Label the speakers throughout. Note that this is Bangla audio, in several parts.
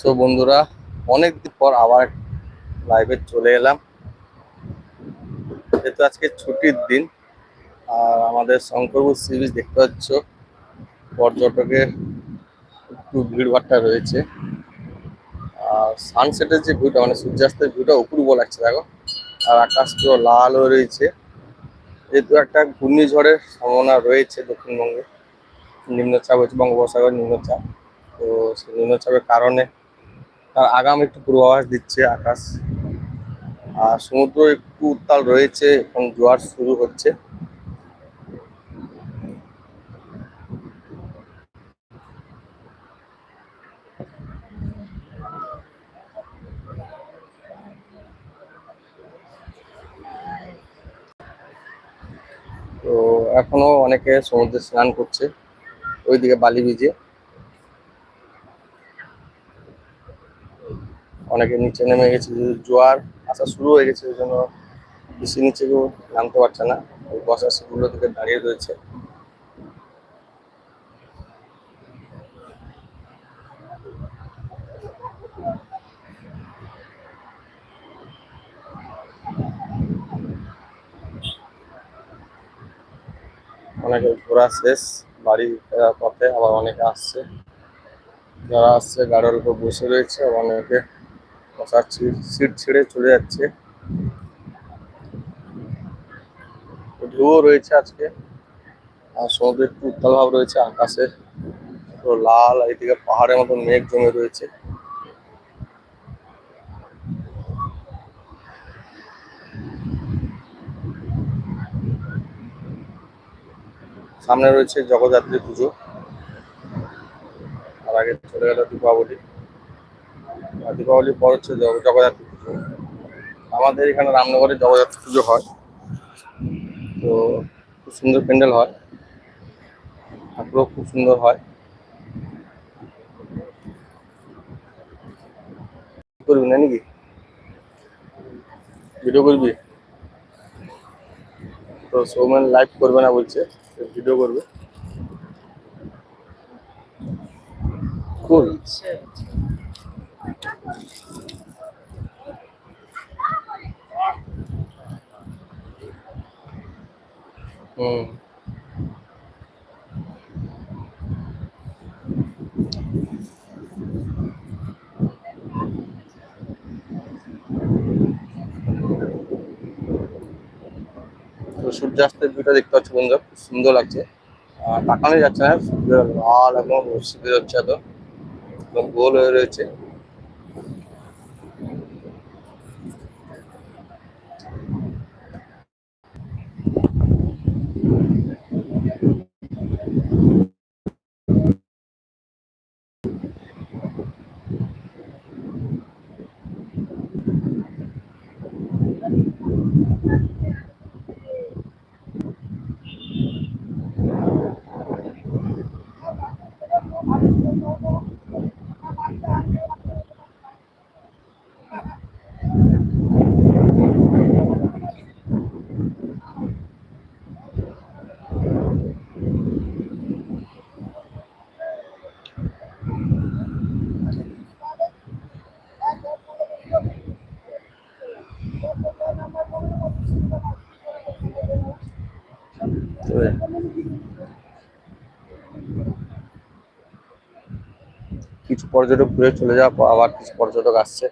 Speaker 1: সো বন্ধুরা অনেক দিন পর আবার লাইভে চলে এলাম। যেহেতু আজকে ছুটির দিন, আর আমাদের শঙ্করপুর সি বিচ দেখতে পাচ্ছ, পর্যটকের একটু ভিড়ভাট্টা রয়েছে। আর সানসেটের যে ভিউটা মানে সূর্যাস্তের ভিউটা অপূর্ব লাগছে দেখো। আর আকাশ পুরো লাল হয়ে রয়েছে। যেহেতু একটা ঘূর্ণিঝড়ের সম্ভাবনা রয়েছে দক্ষিণবঙ্গে, নিম্নচাপ হচ্ছে বঙ্গোপসাগর নিম্নচাপ। তো সেই নিম্নচাপের কারণে তার আগাম একটু পূর্বাভাস দিচ্ছে আকাশ। আর সমুদ্র একটু উত্তাল রয়েছে এখন জোয়ার শুরু হচ্ছে। তো এখনও অনেকে সমুদ্রে স্নান করছে। ওইদিকে বালি বিজে অনেকে নিচে নেমে গেছে জোয়ার আসা শুরু হয়ে গেছে, ওই জন্য বেশি নিচে কেউ নামতে পারছে না। ওই বসার সিটগুলো থেকে দাঁড়িয়ে রয়েছে। অনেকে ঘোরা শেষ, বাড়ি ফেরার পথে আবার অনেকে আসছে। যারা আসছে, গাড়ির উপর বসে রয়েছে, অনেকে বসার সিট ছেড়ে চলে যাচ্ছে। ঢেউও রয়েছে আজকে। আর সমুদ্রে একটু উত্তাল ভাব রয়েছে আকাশে। পুরো লাল এইদিকে পাহাড়ের মতো মেঘ জমে রয়েছে। সামনে রয়েছে জগদ্ধাত্রী পুজো। আর আগে চলে গেল দীপাবলি। আর দীপাবলির পর হচ্ছে জগ- জগদ্ধাত্রী পুজো। আমাদের এখানে রামনগরে জগদ্ধাত্রী পুজো হয়। তো খুব সুন্দর প্যান্ডেল হয়। ঠাকুরও খুব সুন্দর হয়। করবি না নাকি? ভিডিও করবি? তো সৌমেন লাইভ করবে না বলছে ভিডিও করবে। কুল হুম তো সূর্যাস্তের ভিউটা দেখতে পাচ্ছি বন্ধুরা, খুব সুন্দর লাগছে। আর তাকানোই যাচ্ছে না সূর্য লাল একদম রশ্মি বেরোচ্ছে এত একদম গোল হয়ে রয়েছে তো কিছু পর্যটক ঘুরে চলে যাওয়ার পর আবার কিছু পর্যটক আসছে।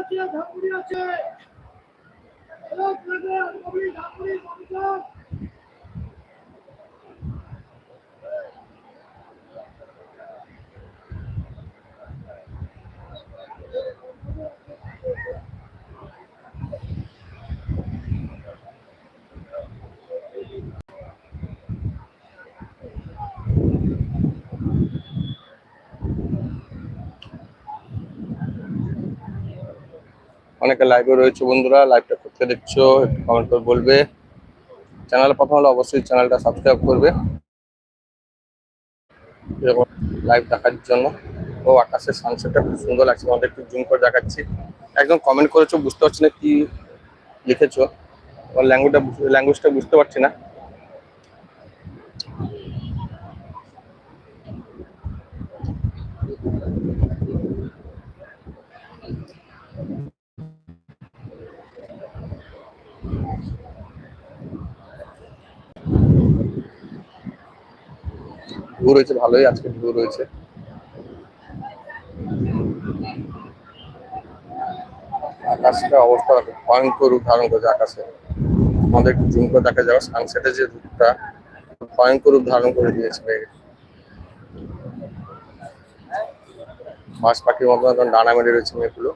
Speaker 2: আছে আছে আছে
Speaker 1: অনেকে লাইভে রয়েছে বন্ধুরা লাইভটা করতে দেখছ, একটু কমেন্ট করে বলবে। চ্যানেল প্রথম হলে অবশ্যই চ্যানেলটা সাবস্ক্রাইব করবে। এরকম লাইভ দেখার জন্য। ও আকাশের সানসেটটা খুব সুন্দর লাগছে আমাদের একটু জুম করে দেখাচ্ছি। একদম কমেন্ট করেছ, বুঝতে পারছি না কি লিখেছো। আমার ল্যাঙ্গুয়েজটা ল্যাঙ্গুয়েজটা বুঝতে পারছি না। ভিউ রয়েছে ভালোই আজকে ভিউ রয়েছে আকাশটা অবস্থা ভয়ঙ্কর রূপ ধারণ করেছে আকাশে। আমাদের একটু জুম করে দেখা যাবে সানসেটের যে রূপটা, ভয়ঙ্কর রূপ ধারণ করে দিয়েছে। বাস পাখির মতো ডানা মেরে রয়েছে মেয়েগুলো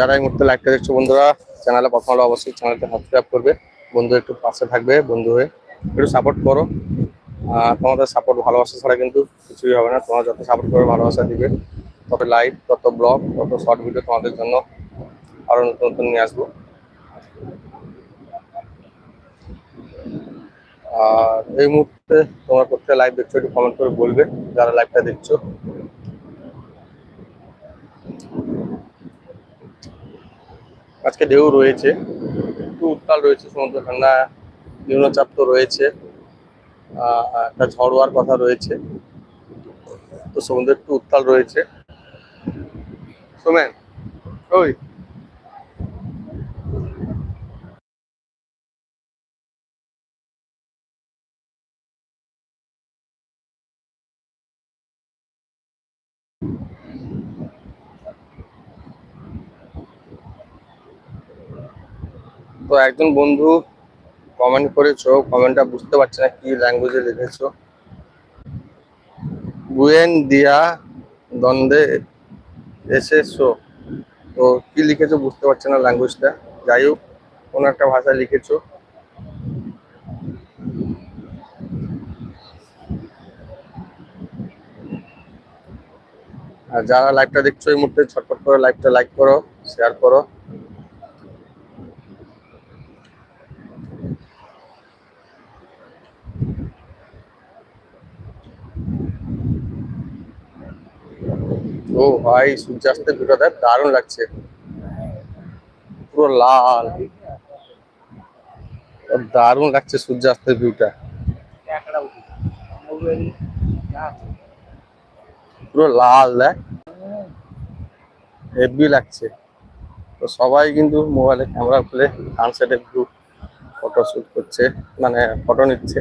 Speaker 1: যারা এই মুহূর্তে লাইভটা দেখছ বন্ধুরা চ্যানেলে প্রথম হলে অবশ্যই চ্যানেলটা সাবস্ক্রাইব করবে। বন্ধু একটু পাশে থাকবে, বন্ধু হয়ে একটু সাপোর্ট করো। তোমাদের সাপোর্ট ভালোবাসা ছাড়া কিন্তু কিছুই হবে না। তোমরা যত সাপোর্ট করবে, ভালোবাসা দিবে। তত লাইভ তত ব্লগ তত শর্ট ভিডিও তোমাদের জন্য আরও নতুন নতুন নিয়ে আসব। আর এই মুহূর্তে তোমরা প্রত্যেক লাইভ দেখছ, একটু কমেন্ট করে বলবে। যারা লাইভটা দেখছ আজকে ঢেউ রয়েছে, একটু উত্তাল রয়েছে সমুদ্র ঠান্ডা, নিম্নচাপ তো রয়েছে একটা ঝড় হওয়ার কথা রয়েছে, তো সমুদ্র একটু উত্তাল রয়েছে। সোমেন, ওই। তো একজন বন্ধু কমেন্ট করেছ কমেন্টটা বুঝতে পারছি না কি ল্যাঙ্গুয়েজে লিখেছো। বুয়েন দিয়া দ্বন্দ্বে এসেছ। তো কি লিখেছো বুঝতে পারছি না ল্যাঙ্গুয়েজটা যাই হোক, কোনো একটা ভাষায় লিখেছো। আর যারা লাইভটা দেখছ এই মুহূর্তে ছটফট করে লাইভটা লাইক করো শেয়ার করো। ও ভাই, সূর্যাস্তের ভিউটা দেখ, দারুণ লাগছে। পুরো লাল। দারুণ লাগছে সূর্যাস্তের ভিউটা পুরো লাল, দেখ। হেভি লাগছে। তো সবাই কিন্তু মোবাইলে ক্যামেরা খুলে সানসেটের ভিউ ফটো শুট করছে মানে ফটো নিচ্ছে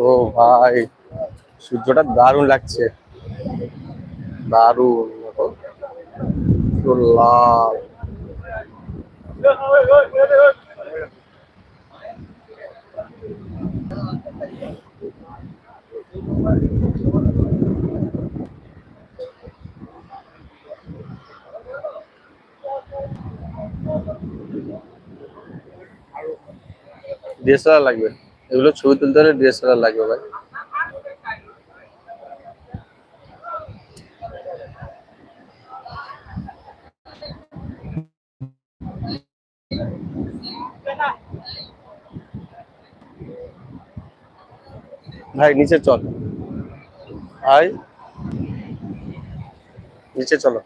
Speaker 1: ও ভাই, সূর্যটা দারুণ লাগছে। দারুণ লাল। ডিএসএলআর লাগবে। এগুলো ছবি তুলতে হলে ডিএসএলআর লাগবে ভাই। ভাই, নিচে চল। ভাই, নিচে চলো।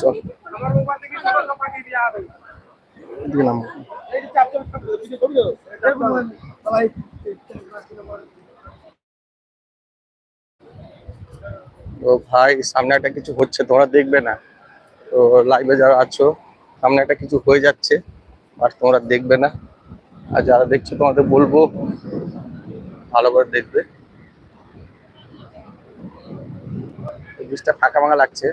Speaker 1: চল।
Speaker 2: তো ভাই
Speaker 1: তো ভাই, সামনে একটা কিছু হচ্ছে, তোমরা দেখবে না। তো লাইভে যারা আছো সামনে একটা কিছু হয়ে যাচ্ছে, আর তোমরা দেখবে না। আর যারা দেখছ, তোমাদের বলব, ভালো করে দেখবে। এই ফাঁকা ফাঁকা লাগছে।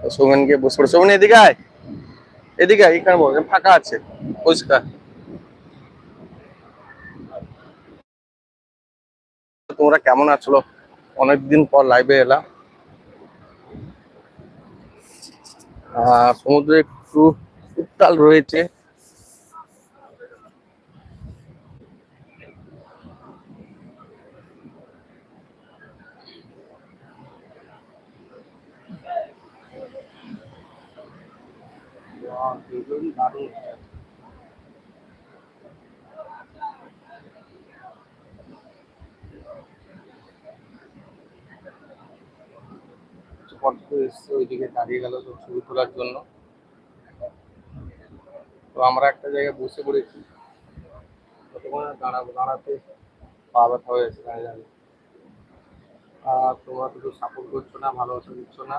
Speaker 1: তো সৌমেন গিয়ে বসে পড়ে। সৌমেন, এদিকে আয়। এদিকে এখানে বল ফাঁকা আছে। পরিষ্কার। তোমরা কেমন আছো? অনেকদিন পর লাইভে এলাম। সমুদ্রে একটু উত্তাল রয়েছে দারুণ কিছু পর্যটক এসছে ওইদিকে দাঁড়িয়ে গেল তো ছবি তোলার জন্য। তো আমরা একটা জায়গায় বসে পড়েছি। কতক্ষণ দাঁড়াবো, দাঁড়াতে পা ব্যথা হয়েছে দাঁড়িয়ে দাঁড়িয়ে আর তোমরা শুধু সাপোর্ট করছ না, ভালোবাসা দিচ্ছ না?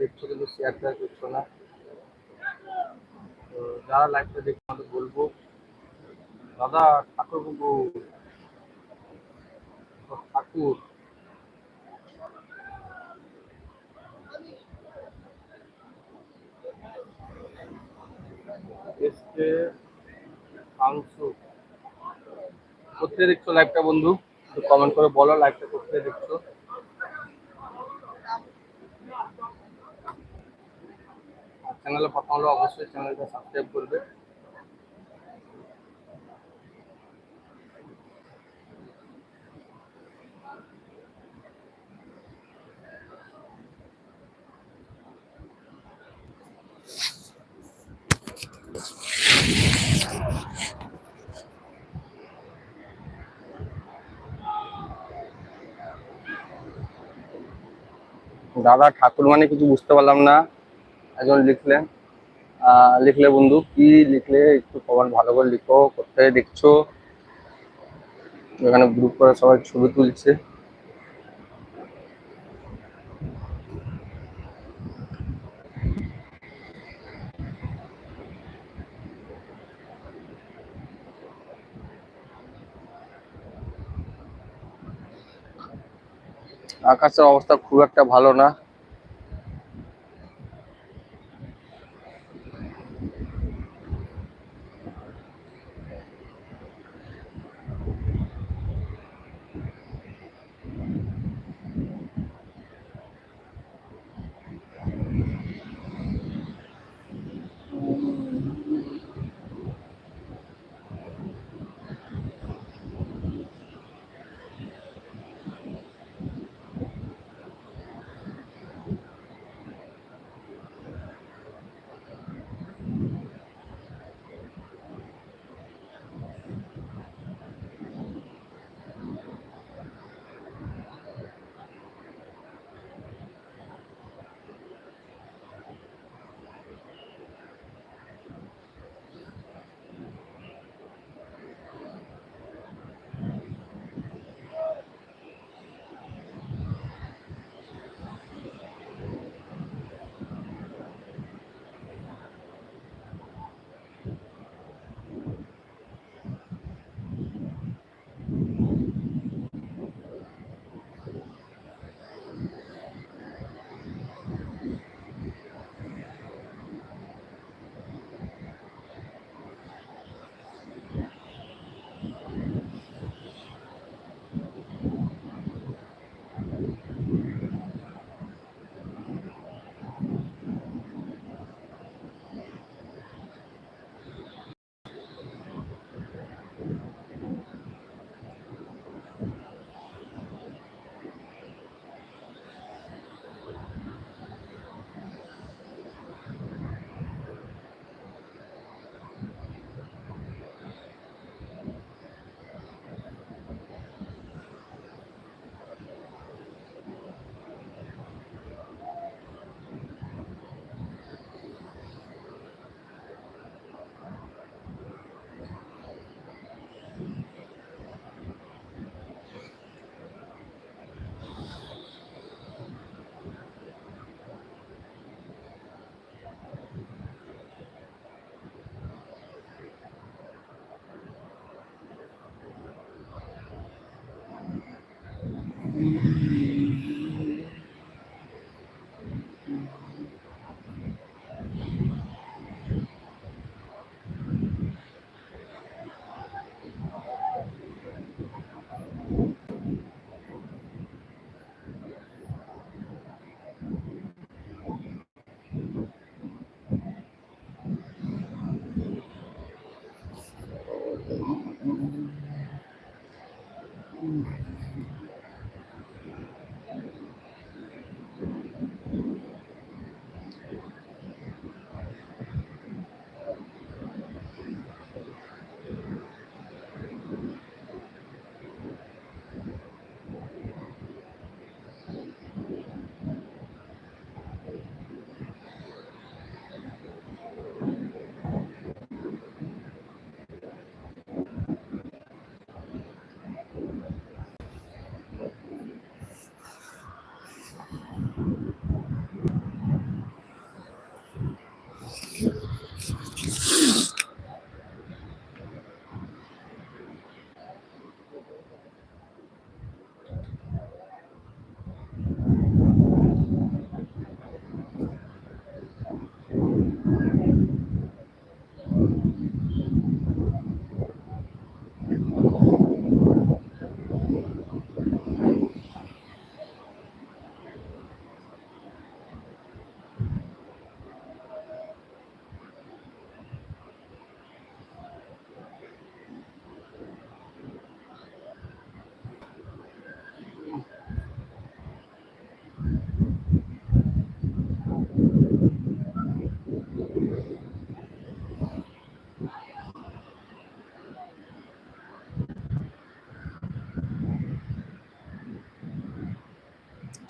Speaker 1: দেখছ কিন্তু শেয়ার টেয়ার করছ না। তো যারা লাইভটা দেখছ আমাদের বলব, দাদা ঠাকুর ঠাকুর। এসছে আংশু কোথায় দেখছ লাইভটা বন্ধু? একটু কমেন্ট করে বলো লাইভটা কোথায় দেখছ? চ্যানেলে প্রথম হলো অবশ্যই চ্যানেলটা সাবস্ক্রাইব করবে। দাদা ঠাকুর মানে কিছু বুঝতে পারলাম না। একজন লিখলেন লিখলে বন্ধু, কি লিখলে একটু কমেন্ট ভালো করে লিখো, কোথায় দেখছ? এখানে গ্রুপ করে সবাই ছবি তুলছে। আকাশের অবস্থা খুব একটা ভালো না।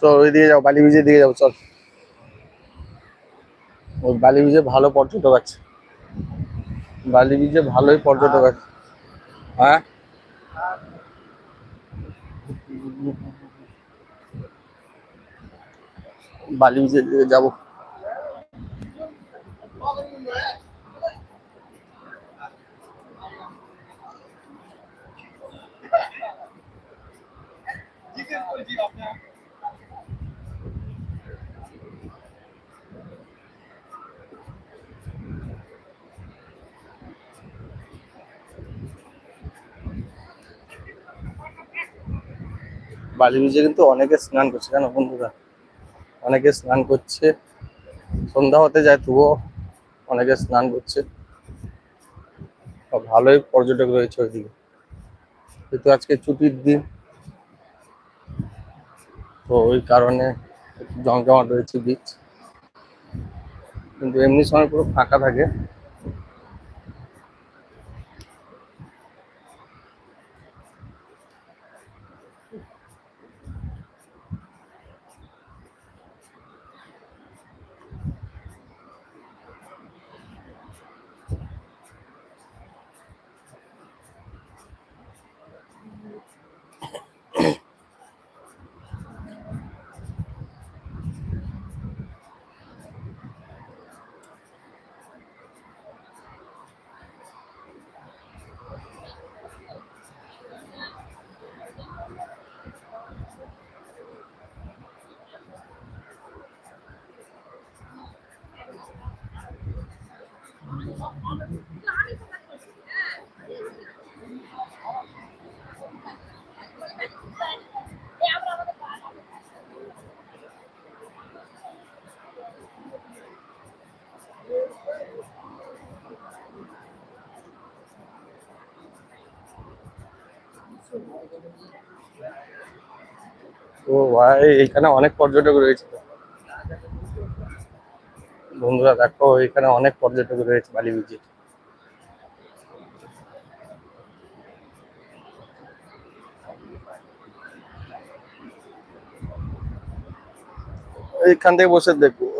Speaker 1: চল ওই দিকে যাও বালি বিচের দিকে যাও, চল। ওই বালি বিচে ভালো পর্যটক আছে। বালি বিচে ভালোই পর্যটক আছে। হ্যাঁ? বালি বিচের দিকে যাব। বালি বিচে কিন্তু অনেকে স্নান করছে কেন বন্ধুরা? অনেকে স্নান করছে, সন্ধ্যা হতে যায় তবুও অনেকে স্নান করছে। ভালোই পর্যটক রয়েছে ওইদিকে। যেহেতু আজকে ছুটির দিন, তো ওই কারণে জমজমাট রয়েছে বিচ কিন্তু এমনি সময় পুরো ফাঁকা থাকে। ও ভাই এখানে অনেক পর্যটক রয়েছে। বন্ধুরা দেখো এখানে অনেক পর্যটক রয়েছে বালি বিচে এইখান থেকে বসে দেখব।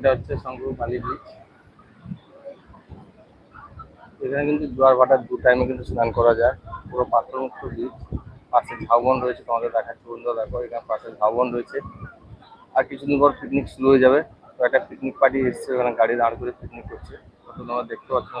Speaker 1: এটা হচ্ছে শঙ্কর বালি ব্রিজ এখানে কিন্তু জোয়ার ভাটার দু টাইমে কিন্তু স্নান করা যায়। পুরো পাথরমুক্ত ব্রিজ পাশে ঝাউবন রয়েছে তোমাদের দেখাচ্ছি সুন্দর দেখো, এখানে পাশে ঝাউবন রয়েছে। আর কিছুদিন পর পিকনিক শুরু হয়ে যাবে। তো একটা পিকনিক পার্টি এসছে, ওখানে গাড়ি দাঁড় করে পিকনিক করছে। তোমরা দেখতে পাচ্ছ না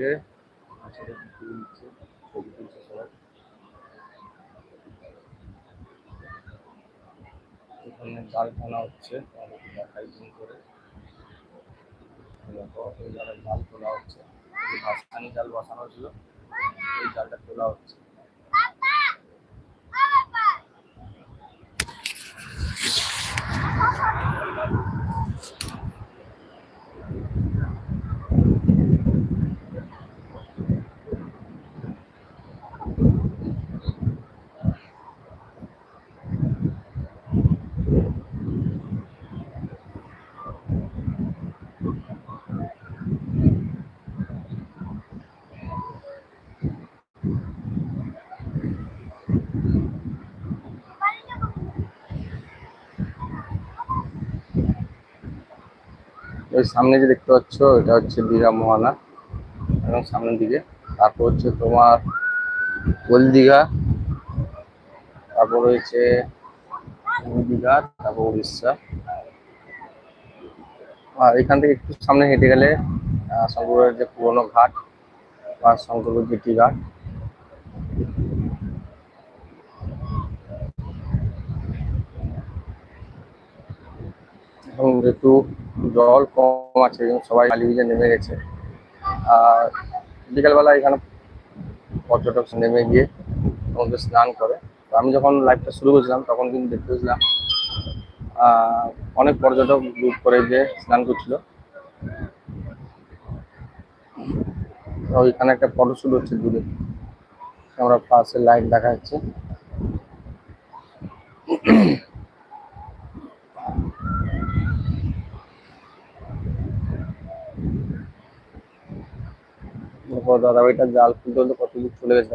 Speaker 1: থেকে। এখানে জাল টানা হচ্ছে দেখাই জুম করে। জাল তোলা হচ্ছে। মাঝখানে জাল বসানো ছিল, এই জালটা তোলা হচ্ছে। ওই সামনে যে দেখতে পাচ্ছ, এটা হচ্ছে দীঘা মোহনা। এবং সামনের দিকে, তারপর হচ্ছে তোমার কোল দীঘা তারপর রয়েছে দীঘা তারপর উড়িষ্যা। আর এখান থেকে একটু সামনে হেঁটে গেলে শঙ্করের যে পুরোনো ঘাট বা শঙ্করপুর জেটি ঘাট। এবং একটু জল কম আছে এবং সবাই কালী পুজো নেমে গেছে। আর বিকালবেলা এখানে পর্যটক নেমে গিয়ে সমুদ্রে স্নান করে। তো আমি যখন লাইভটা শুরু করেছিলাম, তখন কিন্তু দেখতে পেয়েছিলাম অনেক পর্যটক গ্রুপ করে যে স্নান করছিল। ওইখানে একটা ফটোশ্যুট হচ্ছে দূরে। আমরা পাশে লাইট দেখা যাচ্ছে। তারপর দাদাভাইটা জাল খুলতে হলে কত দূর চলে গেছে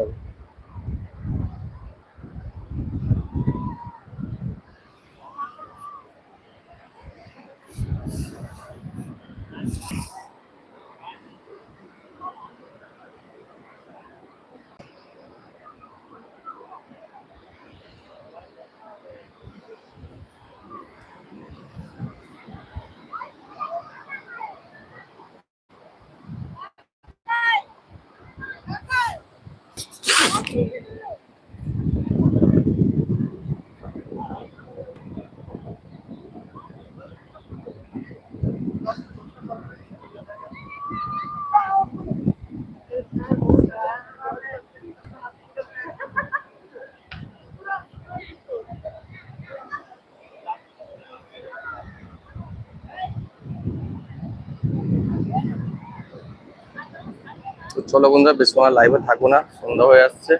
Speaker 1: চলো বন্ধুরা বেশি লাইভে থাকব না সন্ধ্যা হয়ে আসছে।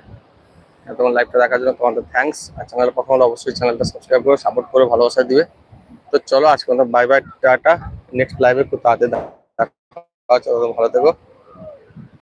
Speaker 1: তোমার লাইভটা দেখার জন্য তোমাদের থ্যাংকস আর চ্যানেল কখনো অবশ্যই চ্যানেলটা সাবস্ক্রাইব করে সাপোর্ট করে ভালোবাসা দিবে। তো চলো আজকে বাই বাই টাটা। নেক্সট লাইভে খুব তাড়াতাড়ি ভালো থেকো।